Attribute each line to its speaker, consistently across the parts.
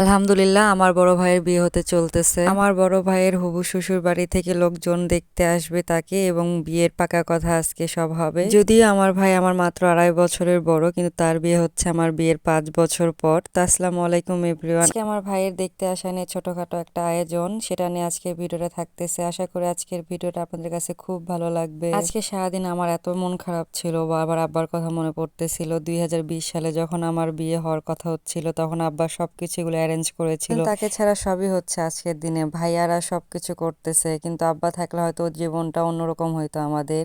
Speaker 1: আলহামদুলিল্লাহ, আমার বড় ভাইয়ের বিয়ে হতে চলতেছে। আমার বড় ভাইয়ের হবু শ্বশুর বাড়ি থেকে লোকজন দেখতে আসবে তাকে এবং বিয়ের পাকা কথা আজকে সব হবে। যদিও আমার ভাই আমার মাত্র আড়াই বছরের বড়, কিন্তু তার বিয়ে হচ্ছে আমার বিয়ের পাঁচ বছর পর। তো আসসালামু আলাইকুম, এভরিওয়ান। আজকে আমার ভাইয়ের দেখতে আসা নিয়ে ছোটখাটো একটা আয়োজন, সেটা নিয়ে আজকে ভিডিওটা থাকতেছে। আশা করি আজকের ভিডিওটা আপনাদের কাছে খুব ভালো লাগবে। আজকে সারাদিন আমার এত মন খারাপ ছিল বারবার আব্বার কথা মনে পড়তেছিল। দুই হাজার বিশ সালে যখন আমার বিয়ে হওয়ার কথা হচ্ছিল, তখন আব্বা সবকিছু এগুলো অ্যারেঞ্জ করেছিল। তাকে ছাড়া সবই হচ্ছে আজকের দিনে। ভাইয়ারা সবকিছু করতেছে, কিন্তু আব্বা থাকলে হয়তো জীবনটা অন্যরকম হইতো আমাদের।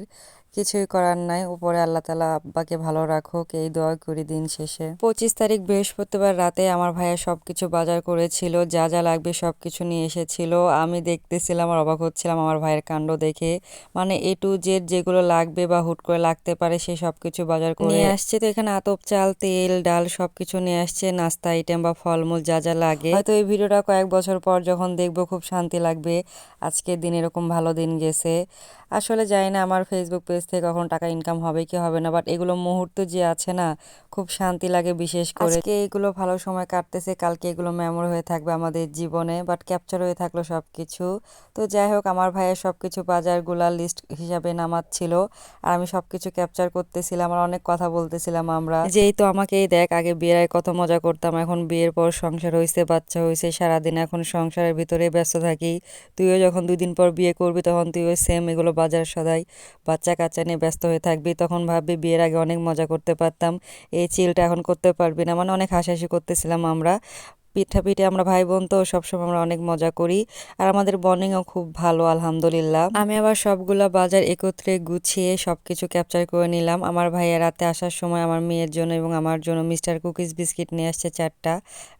Speaker 1: কিছুই করার নাই। উপরে আল্লাহ তালা আব্বাকে ভালো রাখুক এই দোয়া করি দিন শেষে। পঁচিশ তারিখ বৃহস্পতিবার রাতে আমার ভাইয়া সবকিছু বাজার করেছিল যা যা লাগবে সবকিছু নিয়ে এসেছিল। আমি দেখতেছিলাম আর অবাক হচ্ছিলাম আমার ভাইয়ের কাণ্ড দেখে। মানে এ টু জেড যেগুলো লাগবে বা হুট করে লাগতে পারে সে সবকিছু বাজার করে। নিয়ে আসছে তো এখানে আতপ চাল তেল ডাল সবকিছু নিয়ে আসছে নাস্তা আইটেম বা ফলমূল যা যা লাগে। হয়তো এই ভিডিওটা কয়েক বছর পর যখন দেখব খুব শান্তি লাগবে। আজকের দিন এরকম ভালো দিন গেছে। আসলে জানি না আমার ফেসবুক পেজ থেকে কখন টাকা ইনকাম হবে, কি হবে না বাট এগুলো মুহূর্ত যে আছে না, খুব শান্তি লাগে বিশেষ করে। আজকে এগুলো ভালো সময় কাটতেছে, কালকে এগুলো মেমোরি হয়ে থাকবে আমাদের জীবনে বাট ক্যাপচার হয়ে থাকল সব কিছু তো যাই হোক, আমার ভাইয়ের সব কিছু বাজারগুলা লিস্ট হিসাবে নামাচ্ছিল, আর আমি সব কিছু ক্যাপচার করতেছিলাম, আর অনেক কথা বলতেছিলাম আমরা। যেই তো আমাকেই দেখ, আগে বিয়ের কত মজা করতাম, এখন বিয়ের পর সংসার হয়েছে বাচ্চা হয়েছে সারাদিন এখন সংসারের ভিতরে ব্যস্ত থাকি। তুইও যখন দুই দিন পর বিয়ে করবি, তখন তুইও সেম এগুলো বাজার সদাই বাচ্চা কাচ্চা নিয়ে ব্যস্ত হয়ে থাকবি। তখন ভাববি বিয়ের আগে অনেক মজা করতে পারতাম। এই চিলটা এখন করতে পারবি না। মানে অনেক হাসাহাসি করতেছিলাম আমরা। পিঠা পিঠে আমরা ভাই বোন তো সবসময় আমরা অনেক মজা করি। আর আমাদের বন্ডিংও খুব ভালো, আলহামদুলিল্লাহ। আমি আবার সবগুলা বাজার একত্রে গুছিয়ে সবকিছু ক্যাপচার করে নিলাম। আমার ভাইয়া রাতে আসার সময় আমার মেয়ের জন্য এবং আমার জন্য মিস্টার কুকিজ বিস্কিট নিয়ে আসছে চারটা।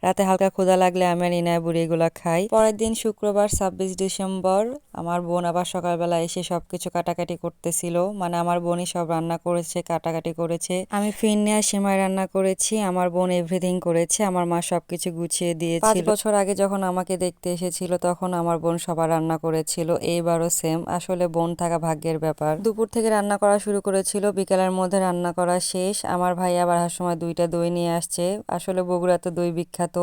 Speaker 1: রাতে হালকা ক্ষুধা লাগলে আমি আর ইনায় বুড়ি এগুলো খাই। পরের দিন শুক্রবার, ছাব্বিশ ডিসেম্বর, আমার বোন আবার সকালবেলা এসে সবকিছু কাটাকাটি করতেছিল। মানে আমার বোনই সব রান্না করেছে, কাটাকাটি করেছে। আমি ফিন নেওয়া সেমাই রান্না করেছি, আমার বোন এভরিথিং করেছে, আমার মা সবকিছু গুছিয়ে দিয়েছিল। পাঁচ বছর আগে যখন আমাকে দেখতে এসেছিল, তখন আমার বোন সবার রান্না করেছিল। এইবারও সেম আসলে বোন থাকা ভাগ্যের ব্যাপার। দুপুর থেকে রান্না করা শুরু করেছিল। বিকেলের মধ্যে রান্না করা শেষ। আমার ভাই আবার আসার সময় দুইটা দই নিয়ে আসছে। আসলে বগুড়াতে দই বিখ্যাত।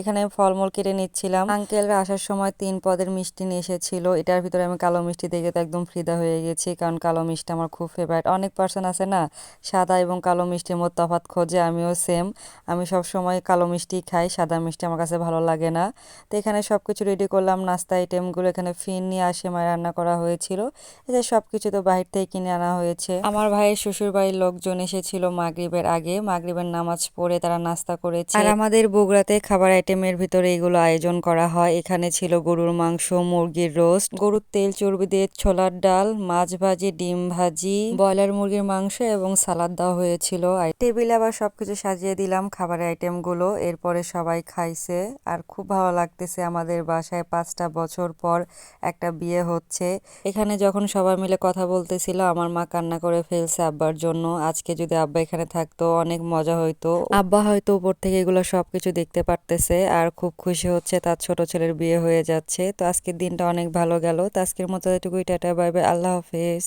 Speaker 1: এখানে আমি ফলমূল কেটে নিচ্ছিলাম। আঙ্কেলরা আসার সময় তিন পদের মিষ্টি নিয়ে এসেছিল। এটার ভিতরে আমি কালো মিষ্টি দেখে তো একদম ফ্রিদা হয়ে গেছি। কারণ কালো মিষ্টি আমার খুব ফেভারিট অনেক পার্সন আছে না, সাদা এবং কালো মিষ্টির মধ্যে তফাৎ খোঁজে। আমিও সেম আমি সব সময় কালো মিষ্টি খাই, সাদা মিষ্টি আমার কাছে ভালো লাগে না। তো এখানে সব কিছু রেডি করলাম, নাস্তা আইটেমগুলো এখানে ফিন নিয়ে আসে মায়ের রান্না করা হয়েছিল। এতে সব কিছু তো বাহির থেকে কিনে আনা হয়েছে। আমার ভাইয়ের শ্বশুর বাড়ির লোকজন এসেছিল মাগরিবের আগে। মাগরিবের নামাজ পড়ে তারা নাস্তা করেছে। আর আমাদের বগুড়াতে খাবার আইটেমের ভিতরে এগুলো আয়োজন করা হয়। এখানে ছিল গরুর মাংস, মুরগির রোস্ট গরুর তেল চর্বি দিয়ে ছোলার ডাল, মাছ ভাজি, ডিম ভাজি, ব্রয়লার মুরগির মাংস এবং সালাদ দেওয়া হয়েছিল। টেবিলে আবার সবকিছু সাজিয়ে দিলাম খাবারের আইটেমগুলো এরপরে সবাই খাইছে আর খুব ভালো লাগতেছে আমাদের বাসায় পাঁচটা বছর পর একটা বিয়ে হচ্ছে। এখানে যখন সবাই মিলে কথা বলতেছিল, আমার মা কান্না করে ফেলছে আব্বার জন্য। আজকে যদি আব্বা এখানে থাকতো, অনেক মজা হইতো। আব্বা হয়তো উপর থেকে এগুলো সবকিছু দেখতে পারতেছে আর খুব খুশি হচ্ছে তার ছোট ছেলের বিয়ে হয়ে যাচ্ছে। তো আজকের দিনটা অনেক ভালো গেল। তো আজকের মতো এটুকুই, টাটা, বাই বাই, আল্লাহ হাফেজ।